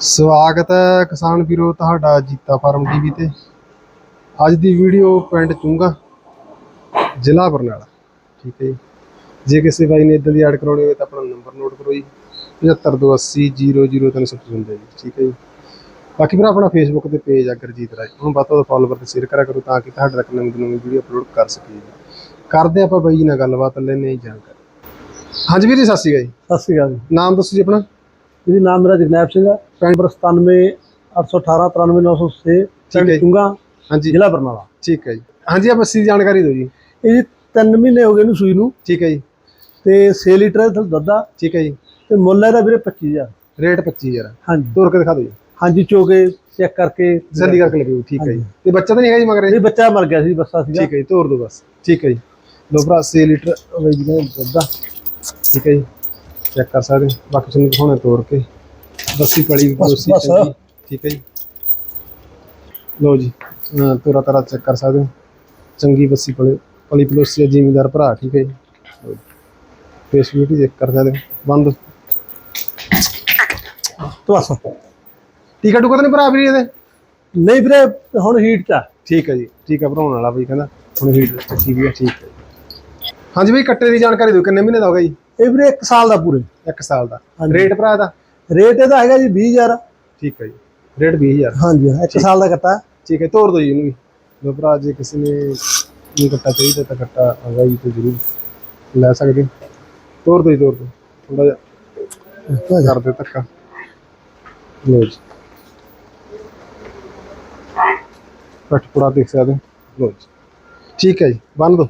ਸਵਾਗਤ ਹੈ ਕਿਸਾਨ ਵੀਰੋ ਤੁਹਾਡਾ ਜੀਤਾ ਫਾਰਮ ਟੀਵੀ ਤੇ। ਅੱਜ ਦੀ ਵੀਡੀਓ ਪਿੰਡ ਚੁੰਗਾ ਜ਼ਿਲ੍ਹਾ ਬਰਨਾਲਾ। ਠੀਕ ਹੈ ਜੀ। ਜੇ ਕਿਸੇ ਬਾਈ ਨੇ ਇਦਾਂ ਦੀ ਐਡ ਕਰਾਉਣੀ ਹੋਵੇ ਤਾਂ ਆਪਣਾ ਨੰਬਰ ਨੋਟ ਕਰੋ ਜੀ। 7528000355 ਜੀ। ਠੀਕ ਹੈ ਜੀ। ਬਾਕੀ ਫਿਰ ਆਪਣਾ ਫੇਸਬੁੱਕ ਤੇ ਪੇਜ ਆ ਗੁਰਜੀਤ ਰਾਜ। ਉਹਨੂੰ ਵੱਧ ਤੋਂ ਫੋਲੋਵਰ ਤੇ ਸ਼ੇਅਰ ਕਰਿਆ ਕਰੋ ਤਾਂ ਕਿ ਤੁਹਾਡੇ ਤੱਕ ਨਵੀਂ ਨਵੀਂ ਵੀਡੀਓ ਅਪਲੋਡ ਕਰ ਸਕੀਏ ਕਰਦੇ ਆਪਾਂ ਬਾਈ ਜੀ ਨਾਲ ਗੱਲਬਾਤ ਲੈਣੇ ਜੀ ਜਾਣਕਾਰੀ। ਹਾਂਜੀ ਵੀਰ ਜੀ ਸਤਿ ਸ਼੍ਰੀ ਅਕਾਲ ਜੀ। ਸਤਿ ਸ਼੍ਰੀ ਅਕਾਲ ਜੀ। ਨਾਮ ਦੱਸੋ ਜੀ ਆਪਣਾ। ਜੀ ਨਾਮ ਮੇਰਾ ਜਗਨੈਬ ਸਿੰਘ ਹੈ ਪਿੰਡ ਨੰਬਰ 97 818 93906 ਠੀਕ ਹੈ ਪਿੰਡ। ਚੁੰਗਾ ਹਾਂਜੀ। ਜ਼ਿਲ੍ਹਾ ਬਰਨਾਲਾ। ਠੀਕ ਹੈ ਜੀ। ਹਾਂਜੀ ਆ ਬੱਸੀ ਦੀ ਜਾਣਕਾਰੀ ਦਿਓ ਜੀ। ਇਹ ਜੀ 3 ਮਹੀਨੇ ਹੋ ਗਏ ਨੂੰ ਸੂਈ ਨੂੰ। ਠੀਕ ਹੈ ਜੀ। ਤੇ 6 ਲੀਟਰ ਦਾ ਦੁੱਧ ਆ। ਠੀਕ ਹੈ ਜੀ। ਤੇ ਮੁੱਲ ਇਹਦਾ ਵੀਰੇ 25000 ਰੇਟ 25000 ਹਾਂਜੀ। ਤੋਰ ਕੇ ਦਿਖਾ ਦਿਓ ਜੀ। ਹਾਂਜੀ ਚੋਕੇ ਚੈੱਕ ਕਰਕੇ। ਜਲਦੀ ਕਰਕੇ ਲੱਗਿਓ ਠੀਕ ਹੈ ਜੀ। ਤੇ ਬੱਚਾ ਤਾਂ ਨਹੀਂ ਹੈਗਾ ਜੀ ਮਗਰ ਇਹ? ਬੱਚਾ ਮਰ ਗਿਆ ਸੀ ਬੱਸਾ ਸੀਗਾ। ਠੀਕ ਹੈ ਜੀ ਤੋਰ ਦਿਓ ਬਸ। ਠੀਕ ਹੈ ਜੀ। ਲੋ ਭਰਾ 6 ਲੀਟਰ ਵੇਚ ਦੇ ਦੁੱਧ ਦਾ ਠੀਕ ਹੈ ਜੀ। ਚੈੱਕ ਕਰ ਸਕਦੇ ਹੋ। ਬਾਕੀ ਤੁਹਾਨੂੰ ਦਿਖਾਉਣਾ ਤੋਰ ਕੇ। ਬੱਸੀ ਪੜੀ ਬਸ, ਬੱਸੀ ਬਸ। ਚੰਗੀ ਠੀਕ ਹੈ ਜੀ। ਲੋ ਜੀ ਅਹ ਤੋਰਾ ਤਾਰਾ ਚੈੱਕ ਕਰ ਸਕਦੇ ਹੋ। ਚੰਗੀ ਬੱਸੀ ਪਲੀ ਪਲੀ ਪਲੋਸੀ ਜ਼ਿਮੀਦਾਰ ਭਰਾ ਠੀਕ ਹੈ ਜੀ। ਫੇਸ ਬਿਊਟੀ ਚੈੱਕ ਕਰ ਸਕਦੇ ਹੋ। ਬੰਦ। ਤਵਾਸਾ ਟੀਕਾ ਟੂਕਾ ਤਾਂ ਨਹੀਂ ਭਰਾ ਵੀ ਇਹਦੇ? ਨਹੀਂ ਵੀਰੇ ਹੁਣ ਹੀਟ ਚ ਆ। ਠੀਕ ਹੈ ਜੀ। ਠੀਕ ਹੈ ਭਰਾਉਣ ਵਾਲਾ ਬਈ ਕਹਿੰਦਾ ਹੁਣ ਹੀਟ ਚੱਕੀ ਵੀ ਹੈ ਠੀਕ ਹੈ ਜੀ। ਹਾਂਜੀ ਬਈ ਕੱਟੇ ਦੀ ਜਾਣਕਾਰੀ ਦਿਓ ਕਿੰਨੇ ਮਹੀਨੇ ਦਾ ਹੋ ਗਿਆ ਜੀ? ਇਹ ਵੀਰੇ 1 ਸਾਲ ਦਾ ਪੂਰੇ। 1 ਸਾਲ ਦਾ। ਰੇਟ ਭਰਾ ਦਾ ਰੇਟ ਇਹਦਾ ਹੈਗਾ ਜੀ 20000 ਠੀਕ ਹੈ ਜੀ। ਰੇਟ 20000 ਹਾਂਜੀ 1 ਸਾਲ ਦਾ ਕੱਟਾ ਠੀਕ ਹੈ ਤੋਰ ਦਿਓ ਜੀ ਇਹਨੂੰ ਵੀ। ਲੋ ਭਰਾ ਜੇ ਕਿਸੇ ਨੇ ਨੂੰ ਕੱਟਾ ਚਾਹੀਦਾ ਤਾਂ ਕੱਟਾ ਆਗਾ ਜੀ ਤੇ ਜ਼ਰੂਰ ਲੈ ਸਕਦੇ ਹੋ। ਤੋਰ ਦਿਓ ਜੀ ਤੋਰ ਦਿਓ। ਥੋੜਾ ਜਿਹਾ ਕਰ ਦਿਓ ਧੱਕਾ। ਲੋ ਜੀ। ਪਟਪੜਾ ਦੇਖ ਸਕਦੇ ਹੋ। ਲੋ ਜੀ। ਠੀਕ ਹੈ ਜੀ ਬੰਨ ਦੋ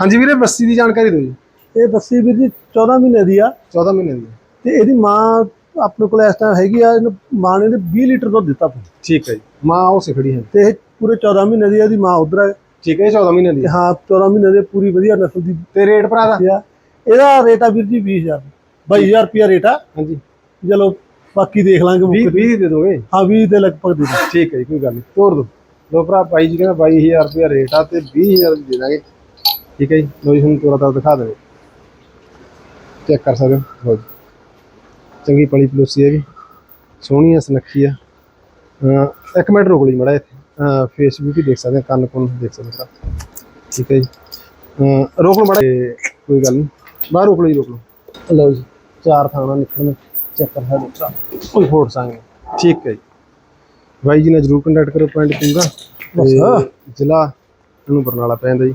ਹਾਂਜੀ ਵੀਰੇ ਬੱਸੀ ਦੀ ਜਾਣਕਾਰੀ ਦਿਓ ਜੀ। ਇਹ ਬੱਸੀ ਵੀਰ ਜੀ 14 ਮਹੀਨੇ ਦੀ ਆ। 14 ਮਹੀਨੇ ਦੀ। ਤੇ ਇਹਦੀ ਮਾਂ ਆਪਣੇ ਕੋਲ ਇਸ ਟਾਈਮ ਹੈਗੀ ਆ ਇਹਨੂੰ ਮਾਂ ਨੇ ਇਹਨੂੰ 20 ਲੀਟਰ ਦੁੱਧ ਦਿੱਤਾ। ਠੀਕ ਹੈ ਜੀ। ਮਾਂ ਉਹ ਸਿਖੜੀ ਹੈ। ਤੇ ਇਹ ਪੂਰੇ 14 ਮਹੀਨੇ ਦੀ ਆ, ਇਹਦੀ ਮਾਂ ਉਧਰ ਹੈ ਠੀਕ ਹੈ ਇਹ 14 ਮਹੀਨੇ ਦੀ। ਹਾਂ 14 ਮਹੀਨੇ ਦੀ ਪੂਰੀ ਵਧੀਆ ਨਸਲ ਦੀ ਤੇ ਰੇਟ ਭਰਾ ਦਾ? ਆ ਇਹਦਾ ਰੇਟ ਆ ਵੀਰ ਜੀ 20000 22000 ਰੁਪਿਆ ਰੇਟ ਆ। ਹਾਂਜੀ। ਚਲੋ ਬਾਕੀ ਦੇਖ ਲਾਂਗੇ 20 ਮੁੱਕ 20 ਦੇ ਦੋਗੇ? ਹਾਂ 20 ਦੇ ਲਗਭਗ ਦੇ ਦਿਓ। ਠੀਕ ਹੈ ਜੀ ਕੋਈ ਗੱਲ ਨਹੀਂ। ਤੋਰ ਦੋ। ਲੋ ਭਰਾ ਬਾਈ ਜੀ ਕਹਿੰਦਾ 22000 ਰੁਪਏ ਰੇਟ ਆ ਤੇ 20000 ਦੀ ਦੇ ਦਾਂਗੇ। ਠੀਕ ਹੈ ਜੀ? ਲੋ ਜੀ ਤੁਹਾਨੂੰ ਤੋਰਾ ਦਿਖਾ ਦੇਵੇ ਚੈੱਕ ਕਰ ਸਕਦੇ ਹੋ? ਜੀ। ਚੰਗੀ ਪਲੀ ਪਲੋਸੀ ਹੈ ਵੀ ਸੋਹਣੀ ਹੈ ਸੁਨੱਖੀ ਆ। ਅਹ ਇੱਕ ਮਿੰਟ ਰੁਕ ਲਈ ਮੜਾ ਇੱਥੇ। ਫੇਸ ਬਿਊਟੀ ਦੇਖ ਸਕਦੇ ਹੋ ਕੰਨ ਕੁੰਨ ਦੇਖ ਸਕਦੇ ਹੋ ਠੀਕ ਹੈ ਜੀ। ਰੋਕ ਲਓ ਮੜਾ ਕੋਈ ਗੱਲ ਨਹੀਂ। ਬਾਹਰ ਰੋਕ ਜੀ ਰੋਕ ਲਓ। ਲਓ ਜੀ ਚਾਰ ਥਾਣਾ ਨਿਕਲਣ ਚੈੱਕ ਕਰ ਸਕਦੇ ਹੋ। ਕੋਈ ਫੋਟ ਸੰਗ ਠੀਕ ਹੈ ਜੀ। ਬਾਈ ਜੀ ਨਾਲ ਜਰੂਰ ਕੰਟੈਕਟ ਕਰੋ ਪੁਆਇੰਟ ਚੁੰਗਾ ਬਸ। ਜ਼ਿਲ੍ਹਾ ਨੂੰ ਬਰਨਾਲਾ ਪੈਂਦਾ ਜੀ।